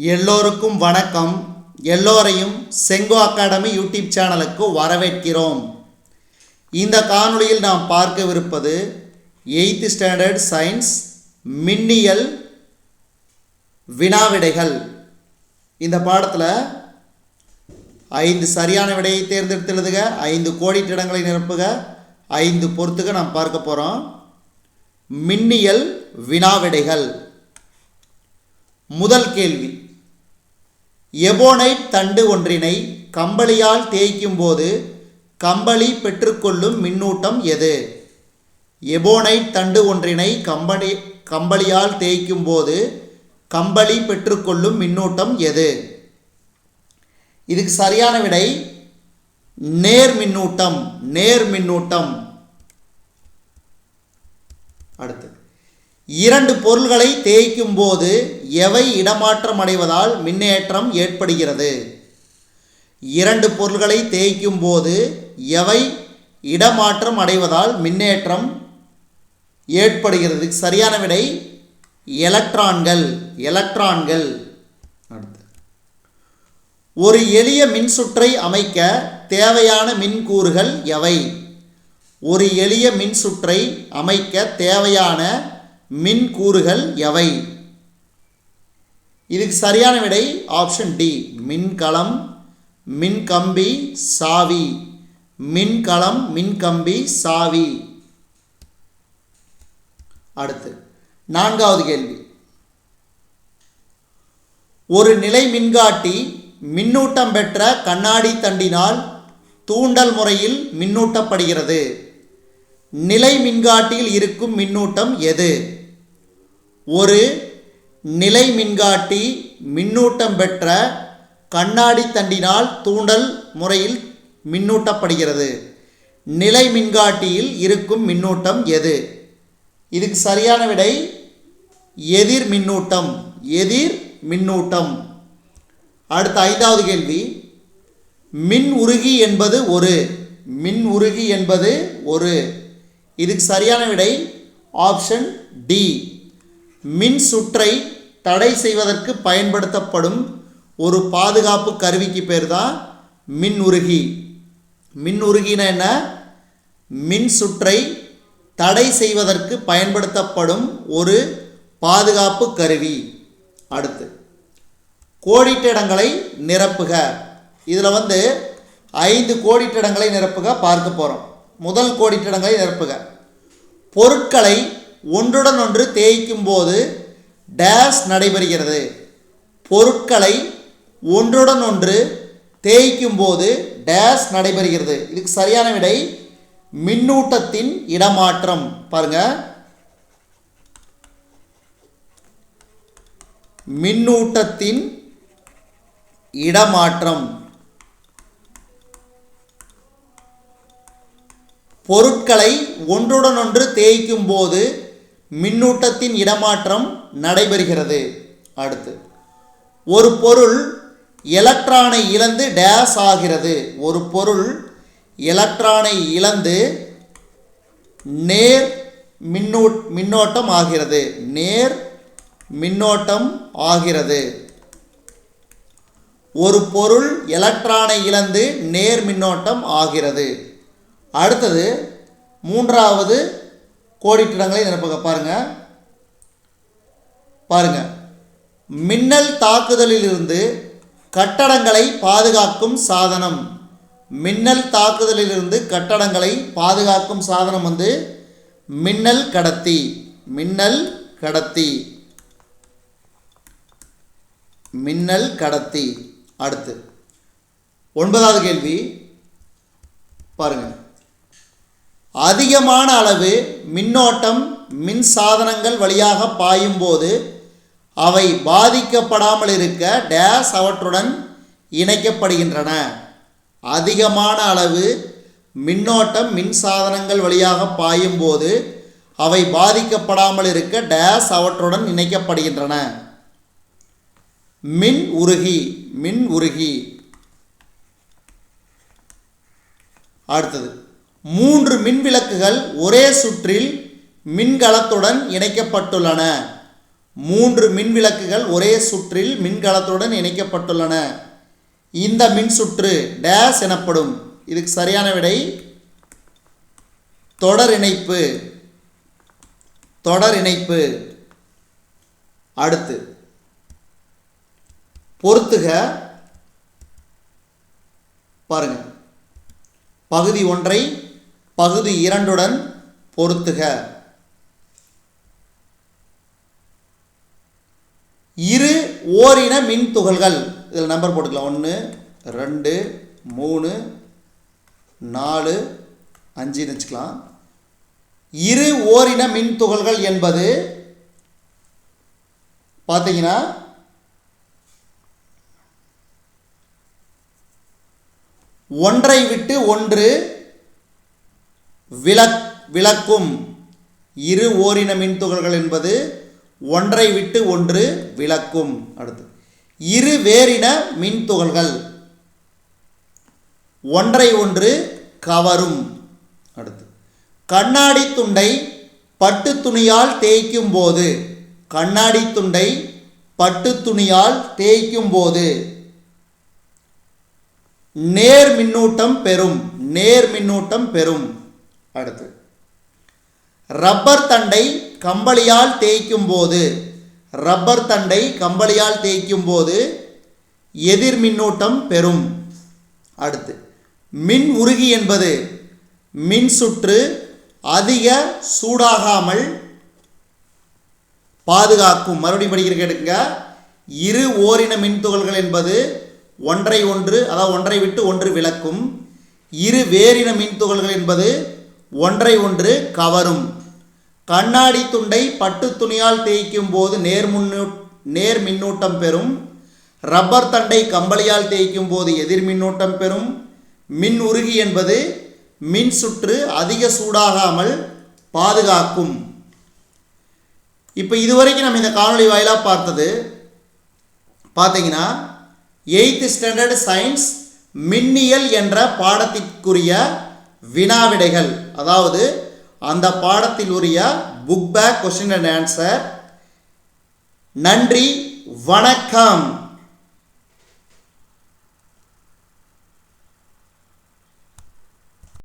எல்லோருக்கும் வணக்கம். எல்லோரையும் செங்கோ அகாடமி யூடியூப் சேனலுக்கு வரவேற்கிறோம். இந்த காணொளியில் நாம் பார்க்கவிருப்பது எயித்து ஸ்டாண்டர்ட் சயின்ஸ் மின்னியல் வினாவிடைகள். இந்த பாடத்தில் ஐந்து சரியான விடையை தேர்ந்தெடுத்து எழுதுக ஐந்து கோடிட்டிடங்களை நிரப்புக ஐந்து பொறுத்துக நாம் பார்க்க போகிறோம் மின்னியல் வினாவிடைகள். முதல் கேள்வி. எபோனைட் தண்டு ஒன்றினை கம்பளியால் தேய்க்கும் போது கம்பளி பெற்றுக்கொள்ளும் மின்னூட்டம் எது? எபோனைட் தண்டு ஒன்றினை கம்பளி கம்பளியால் தேய்க்கும் போது கம்பளி பெற்றுக்கொள்ளும் மின்னூட்டம் எது? இதுக்கு சரியான விடை நேர் மின்னூட்டம் நேர் மின்னூட்டம். அடுத்து. இரண்டு பொருள்களை தேய்க்கும் போது எவை இடமாற்றம் அடைவதால் மின்னேற்றம் ஏற்படுகிறது? இரண்டு பொருள்களை தேய்க்கும் போது எவை இடமாற்றம் அடைவதால் மின்னேற்றம் ஏற்படுகிறது? சரியான விடை எலக்ட்ரான்கள். எலக்ட்ரான்கள். அடுத்து. ஒரு எளிய மின்சுற்றை அமைக்க தேவையான மின்கூறுகள் எவை? ஒரு எளிய மின்சுற்றை அமைக்க தேவையான மின்கூறுகள் எவை? இதுக்கு சரியான விடை ஆப்ஷன் டி மின்கலம் மின்கம்பி சாவி. மின்கலம் மின்கம்பி சாவி. அடுத்து நான்காவது கேள்வி. ஒரு நிலை மின்காட்டி மின்னூட்டம் பெற்ற கண்ணாடி தண்டினால் தூண்டல் முறையில் மின்னூட்டப்படுகிறது. நிலை மின்காட்டியில் இருக்கும் மின்னூட்டம் எது? ஒரு நிலை மின்காட்டி மின்னூட்டம் பெற்ற கண்ணாடி தண்டினால் தூண்டல் முறையில் மின்னூட்டப்படுகிறது. நிலை மின்காட்டியில் இருக்கும் மின்னூட்டம் எது? இதுக்கு சரியான விடை எதிர் மின்னூட்டம். எதிர் மின்னூட்டம். அடுத்த ஐந்தாவது கேள்வி. மின் உருகி என்பது ஒரு. மின் உருகி என்பது ஒரு. இதுக்கு சரியான விடை ஆப்ஷன் டி. மின் சுற்றை தடை செய்வதற்கு பயன்படுத்தப்படும் ஒரு பாதுகாப்பு கருவிக்கு பேர் தான் மின் உருகி மின் உருகினா என்ன? மின் சுற்றை தடை செய்வதற்கு பயன்படுத்தப்படும் ஒரு பாதுகாப்பு கருவி. அடுத்து கோடிட்டிடங்களை நிரப்புக. இதில் வந்து ஐந்து கோடிட்டிடங்களை நிரப்புக பார்க்க போகிறோம் முதல் கோடிட்டிடங்களை நிரப்புக. பொருட்களை ஒன்றுடன் ஒன்று தேய்க்கும் போது டேஸ் நடைபெறுகிறது. பொருட்களை ஒன்றுடன் ஒன்று தேய்க்கும் போது டேஸ் நடைபெறுகிறது. இதுக்கு சரியான விடை மின்னூட்டத்தின் இடமாற்றம். பாருங்க. மின்னூட்டத்தின் இடமாற்றம். பொருட்களை ஒன்றுடன் ஒன்று தேய்க்கும் போது மின்னூட்டத்தின் இடமாற்றம் நடைபெறுகிறது. அடுத்து ஒரு பொருள் எலக்ட்ரானை இழந்து டேஸ் ஆகிறது. ஒரு பொருள் எலக்ட்ரானை இழந்து நேர் மின்னூ மின்னோட்டம் ஆகிறது. நேர் மின்னோட்டம் ஆகிறது. ஒரு பொருள் எலக்ட்ரானை இழந்து நேர் மின்னோட்டம் ஆகிறது. அடுத்தது மூன்றாவது கோடிட்டிடங்களை நினைப்பாங்க பாருங்கள் பாருங்க. மின்னல் தாக்குதலிலிருந்து கட்டடங்களை பாதுகாக்கும் சாதனம். மின்னல் தாக்குதலிலிருந்து கட்டடங்களை பாதுகாக்கும் சாதனம் வந்து மின்னல் கடத்தி. மின்னல் கடத்தி. மின்னல் கடத்தி. அடுத்து. ஒன்பதாவது கேள்வி. பாருங்கள் அதிகமான அளவு மின்னோட்டம் மின் சாதனங்கள் வழியாக பாயும் போது அவை பாதிக்கப்படாமல் இருக்க டேஸ் அவற்றுடன் இணைக்கப்படுகின்றன. அதிகமான அளவு மின்னோட்டம் மின் சாதனங்கள் வழியாக பாயும் போது அவை பாதிக்கப்படாமல் இருக்க டேஸ் அவற்றுடன் இணைக்கப்படுகின்றன. மின் உருகி மின் உருகி. அடுத்தது மூன்று மின் விளக்குகள் ஒரே சுற்றில் மின்கலத்துடன் இணைக்கப்பட்டுள்ளன. மூன்று மின் விளக்குகள் ஒரே சுற்றில் மின்கலத்துடன் இணைக்கப்பட்டுள்ளன. இந்த மின் சுற்று டேஸ் எனப்படும். இதுக்கு சரியான விடை தொடர் இணைப்பு. தொடர் இணைப்பு. அடுத்து பொறுத்துக பாருங்க. பகுதி ஒன்றை பகுதி இரண்டுடன் பொருத்துக. இரு ஓரின மின் துகள்கள். இதில் நம்பர் போட்டுக்கலாம். ஒன்று ரெண்டு மூணு நாலு அஞ்சுன்னு வச்சுக்கலாம். இரு ஓரின மின் துகள்கள் என்பது பார்த்தீங்கன்னா ஒன்றை விட்டு ஒன்று விளக் விளக்கும். இரு ஓரின மின்துகள்கள் என்பது ஒன்றை விட்டு ஒன்று விளக்கும். அடுத்து. இரு வேறின மின்துகள்கள் ஒன்றை ஒன்று கவரும். அடுத்து. கண்ணாடி துண்டை பட்டு துணியால் தேய்க்கும் போது. கண்ணாடி துண்டை பட்டு துணியால் தேய்க்கும் போது. நேர் மின்னூட்டம் பெறும். நேர் மின்னூட்டம் பெறும். அடுத்து. ரப்பர் தண்டை கம்பளியால் தேய்க்கும் போது ரப்பர் தண்டை கம்பளியால் தேய்க்கும் போது எதிர் மின்னூட்டம் பெறும். அடுத்து மின் உருகி என்பது மின் சுற்று அதிக சூடாகாமல் பாதுகாக்கும். மறுபடியும் படிக்கிற கேட்டுங்க இரு ஓரின மின் துகள்கள் என்பது ஒன்றை ஒன்று அதாவது ஒன்றை விட்டு ஒன்று விளக்கும். இரு வேறின மின்துகள்கள் என்பது ஒன்றை ஒன்று கவரும். கண்ணாடி துண்டை பட்டு துணியால் தேய்க்கும் போது நேர் நேர் மின்னூட்டம் பெறும். ரப்பர் தண்டை கம்பளியால் தேய்க்கும் போது எதிர் மின்னூட்டம் பெறும். மின் உருகி என்பது மின் சுற்று அதிக சூடாகாமல் பாதுகாக்கும். இப்போ இதுவரைக்கும் நம்ம இந்த காணொளி வாயிலாக பார்த்தது பார்த்தீங்கன்னா எயித்து ஸ்டாண்டர்ட் சயின்ஸ் மின்னியல் என்ற பாடத்திற்குரிய வினாவிடைகள். அதாவது அந்த பாடத்தில் உரிய book back question and answer நன்றி வணக்கம்.